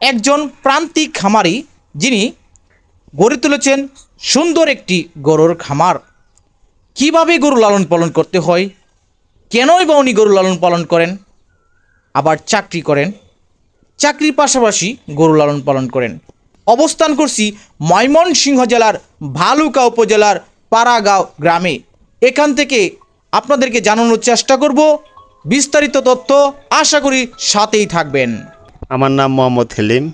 একজন প্রান্তিক খামারি যিনি গড়ে তুলেছেন সুন্দর একটি গরুর খামার। কীভাবে গরু লালন পালন করতে হয়? কেনই বা উনি গরু লালন পালন করেন? আবার চাকরি করেন? চাকরির পাশাপাশি গরু লালন পালন করেন। অবস্থান করছি ময়মনসিংহ জেলার ভালুকা উপজেলার পাড়াগাঁও গ্রামে। এখান থেকে আপনাদেরকে জানানোর চেষ্টা করব। বিস্তারিত তথ্য আশা করি সাথেই থাকবেন। আমার নাম মোহাম্মদ হেলিম।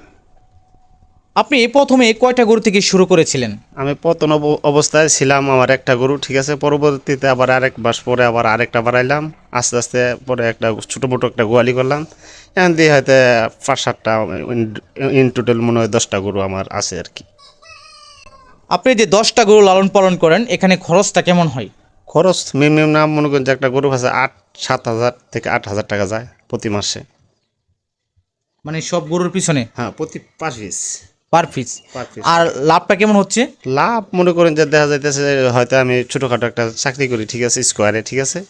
আপনি প্রথমে কয়টা গরু থেকে শুরু করেছিলেন? আমি পতন অব- অবস্থায় ছিলাম আমার একটা গরু ঠিক আছে? পরবর্তীতে আবার আরেক মাস পরে আবার আরেকটা বাড়াইলাম। আস্তে আস্তে পরে একটা ছোটো মোটো একটা গোয়ালি করলাম। এখান দিয়ে হয়তো পাঁচ সাতটা ইন টোটাল মনে হয় দশটা গরু আমার আছে আর কি। আপনি যে দশটা গরু লালন পালন করেন এখানে খরচটা কেমন হয়? খরচ মিনিমাম নাম মনে করেন যে একটা গরু আছে আট সাত হাজার থেকে আট হাজার টাকা যায় প্রতি মাসে। মানে সব গরুর পিছনে? হ্যাঁ প্রতি পার পিস পার পিস আর লাভটা কেমন হচ্ছে? লাভ মনে করেন যে দেখা যাইতেছে হয়তো আমি ছোটোখাটো একটা চাকরি করি ঠিক আছে স্কোয়ারে ঠিক আছে?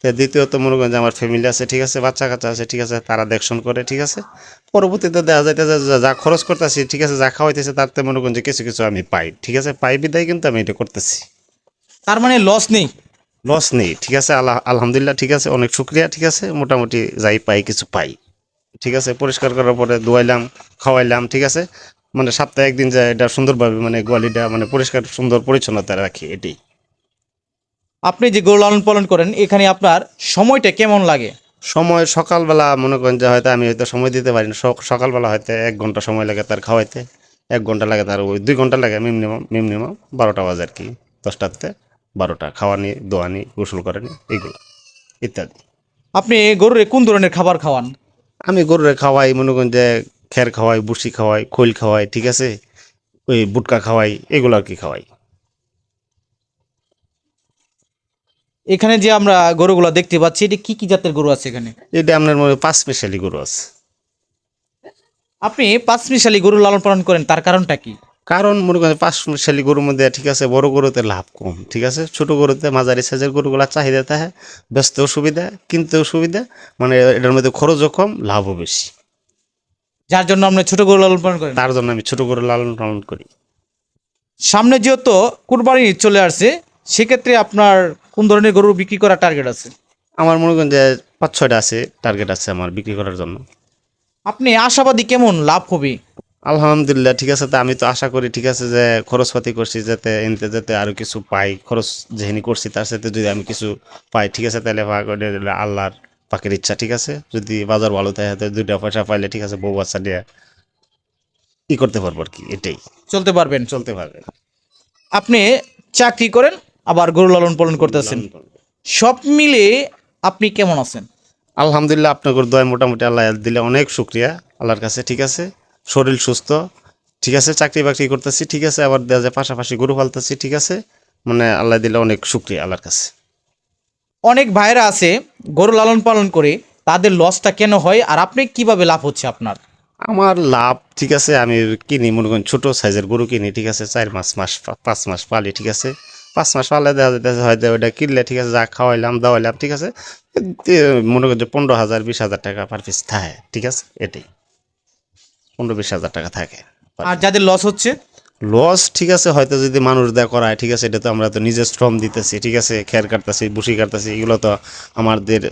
তো দ্বিতীয়ত মনে করেন যে আমার ফ্যামিলি আছে ঠিক আছে বাচ্চা কাচ্চা আছে ঠিক আছে তারা দেখশন করে ঠিক আছে? পরবর্তীতে দেখা যাইতেছে যা খরচ করতেছি ঠিক আছে যা খাওয়াইতেছে তাতে মনে করেন যে কিছু কিছু আমি পাই ঠিক আছে? পাই বিদায় কিন্তু আমি এটা করতেছি। তার মানে লস নেই? লস নেই ঠিক আছে? আল্লাহ আলহামদুলিল্লাহ ঠিক আছে অনেক শুক্রিয়া ঠিক আছে? মোটামুটি যাই পাই কিছু পাই। ঠিক আছে পরিষ্কার করার পরে ধোয়াইলাম খাওয়াইলাম ঠিক আছে? মানে সপ্তাহে একদিন যায় এটা সুন্দরভাবে মানে গোয়ালিটা মানে পরিষ্কার সুন্দর পরিচ্ছন্নতা রাখি এটি। আপনি যে গরু লালন পালন করেন এখানে আপনার সময়টা কেমন লাগে? সময় সকালবেলা মনে করেন যে হয়তো আমি হয়তো সময় দিতে পারি না। সকালবেলা হয়তো এক ঘণ্টা সময় লাগে তার খাওয়াইতে এক ঘণ্টা লাগে তার ওই দুই ঘণ্টা লাগে মিনিমাম মিনিমাম বারোটা বাজে আর কি দশটাতে বারোটা। খাওয়ানি দোয়ানি গোসল করেনি এগুলো ইত্যাদি। আপনি গরুর কোন ধরনের খাবার খাওয়ান? আমি গরুরে খাওয়াই মনে করেন যে খের খাওয়াই বুসি খাওয়াই খৈল খাওয়াই ঠিক আছে? ওই বুটকা খাওয়াই এগুলো আর কি খাওয়াই। এখানে যে আমরা গরুগুলো দেখতে পাচ্ছি এটা কি কি জাতের গরু আছে এখানে? এটা আপনার মনে হয় পাঁচ স্পেশালি গরু আছে। আপনি পাঁচ মিশালি গরু লালন পালন করেন তার কারণটা কি? কারণ মনে করেন পাঁচ স্পেশালি গরুর মধ্যে ঠিক আছে বড় গরুতে লাভ কম ঠিক আছে? ছোট গরুতে মাঝারি সাইজের গরুগুলা চাহিদা থাকে ব্যস্তও সুবিধা কিনতেও সুবিধা মানে এটার মধ্যে খরচও কম লাভও বেশি। যার জন্য আপনি ছোট গরু লালন পালন করেন? তার জন্য আমি ছোট গরু লালন পালন করি। সামনে যেহেতু কুরবানি চলে আসছে সেক্ষেত্রে আপনার কোন ধরনের গরু বিক্রি করার টার্গেট আছে? আমার মনে করেন যে পাঁচ ছয়টা আছে টার্গেট আছে আমার বিক্রি করার জন্য। আপনি আশাবাদী কেমন লাভ হবে আলহামদুলিল্লাহ ঠিক আছে। তো আমি তো আশা করি ঠিক আছে যে খরচপাতি করছি যাতে এনতে যাতে আরও কিছু পাই খরচ যেখানে করছি তার সাথে যদি আমি কিছু পাই ঠিক আছে তাহলে আল্লাহর পাখির ইচ্ছা ঠিক আছে। যদি বাজার ভালো থাকে তো দুইটা পয়সা পাইলে ঠিক আছে বউ বাচ্চা দিয়ে ই করতে পারব আর কি এটাই। চলতে পারবেন চলতে পারবেন। আপনি চাকরি করেন আবার গরু লালন পালন করতেছেন। সব মিলে আপনি কেমন আছেন? আলহামদুলিল্লাহ আপনার দয় মোটামুটি আল্লাহ দিলে অনেক শুক্রিয়া আল্লাহর কাছে ঠিক আছে। শরীর সুস্থ ঠিক আছে চাকরি বাকরি করতেছি ঠিক আছে আবার দেওয়া যায় পাশাপাশি গরু পালতেছি ঠিক আছে মানে আল্লাহ দিলে অনেক শুক্রিয়া আল্লাহর কাছে। অনেক ভাইরা আছে গরু লালন পালন করে তাদের লসটা কেন হয় আর আপনি কীভাবে লাভ হচ্ছে আপনার? আমার লাভ ঠিক আছে আমি কিনি মনে করেন ছোটো সাইজের গরু কিনি ঠিক আছে চার মাস মাস পাঁচ মাস পালি ঠিক আছে পাঁচ মাস পালে দেখা যাইতেছে হয়তো ওইটা কিনলে ঠিক আছে যা খাওয়াইলাম দাওয়াইলাম ঠিক আছে মনে করেন যে পনেরো হাজার বিশ হাজার টাকা পার পিস থাকে ঠিক আছে এটাই। পনেরো বিশ হাজার টাকা থাকে। আর যাদের লস হচ্ছে? লস ঠিক আছে হয়তো যদি মানুষ দেয়া করায় ঠিক আছে এটা তো আমরা তো নিজের শ্রম দিতেছি ঠিক আছে খের কাটতেছি বুসি কাটতেছি এগুলো তো আমাদের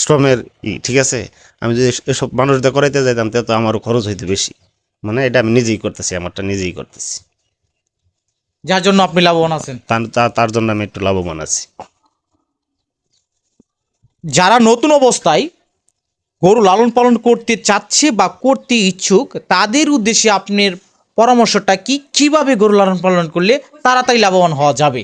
শ্রমের ই ঠিক আছে? আমি যদি এসব মানুষ দেয়া করাইতে যাইতাম তাহলে তো আমারও খরচ হইতে বেশি। মানে এটা আমি নিজেই করতেছি আমারটা নিজেই করতেছি। যার জন্য আপনি লাভবান আছেন? তার তার জন্য আমি একটু লাভবান আছি। যারা নতুন অবস্থায় গরু লালন পালন করতে চাচ্ছে বা করতে ইচ্ছুক, তাদের উদ্দেশ্যে আপনার পরামর্শটা কি? কীভাবে গরু লালন পালন করলে তাড়াতাড়ি লাভবান হওয়া যাবে?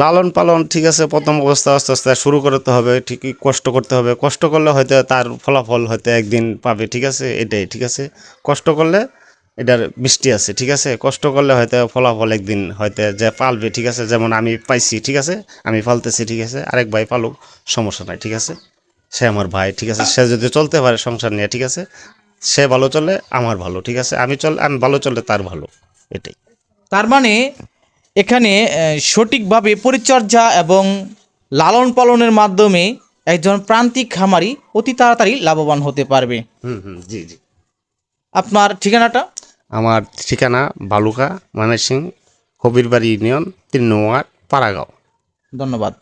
লালন পালন ঠিক আছে, প্রথম অবস্থা আস্তে আস্তে শুরু করতে হবে ঠিকই কষ্ট করতে হবে। কষ্ট করলে হয়তো তার ফলাফল হয়তো একদিন পাবে, ঠিক আছে? এটাই, ঠিক আছে? কষ্ট করলে এটার মিষ্টি আছে, ঠিক আছে? কষ্ট করলে হয়তো ফলাফল একদিন হয়তো যে পালবে, ঠিক আছে? যেমন আমি পাইছি, ঠিক আছে? আমি পালতেছি, ঠিক আছে? আরেক ভাই পালুক, সমস্যা নাই, ঠিক আছে? সে আমার ভাই ঠিক আছে? সে যদি চলতে পারে সংসার নিয়ে ঠিক আছে? সে ভালো চলে আমার ভালো ঠিক আছে? আমি চল আমি ভালো চলে তার ভালো এটাই। তার মানে এখানে সঠিকভাবে পরিচর্যা এবং লালন পালনের মাধ্যমে একজন প্রান্তিক খামারি অতি তাড়াতাড়ি লাভবান হতে পারবে। হুম হুম জি জি। আপনার ঠিকানাটা? আমার ঠিকানা বালুকা ময়মনসিং কবিরবাড়ি ইউনিয়ন তিন নম্বর পাড়াগাঁও। ধন্যবাদ।